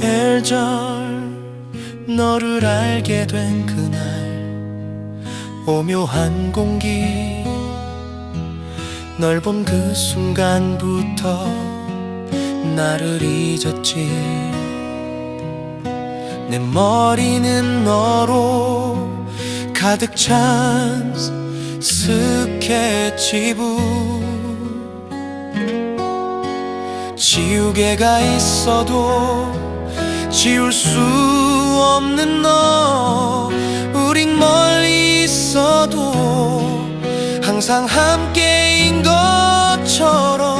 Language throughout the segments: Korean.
일절 너를 알게 된 그날. 오묘한 공기 널 본 그 순간부터 나를 잊었지 내 머리는 너로 가득 찬 스케치북. 지우개가 있어도 지울 수 없는 너. 우린 멀리 있어도 항상 함께인 것처럼.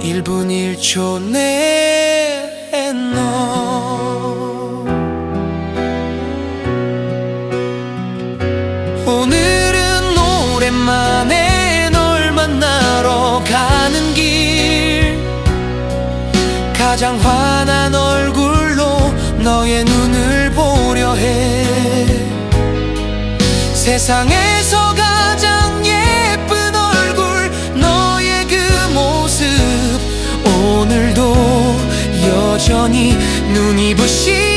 1분 1초 내 너 오늘은 오랜만에 널 만나러 가는 길. 가장 환한 얼굴로 너의 눈을 보려 해. 세상에서 여전히 눈이 부시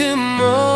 tomorrow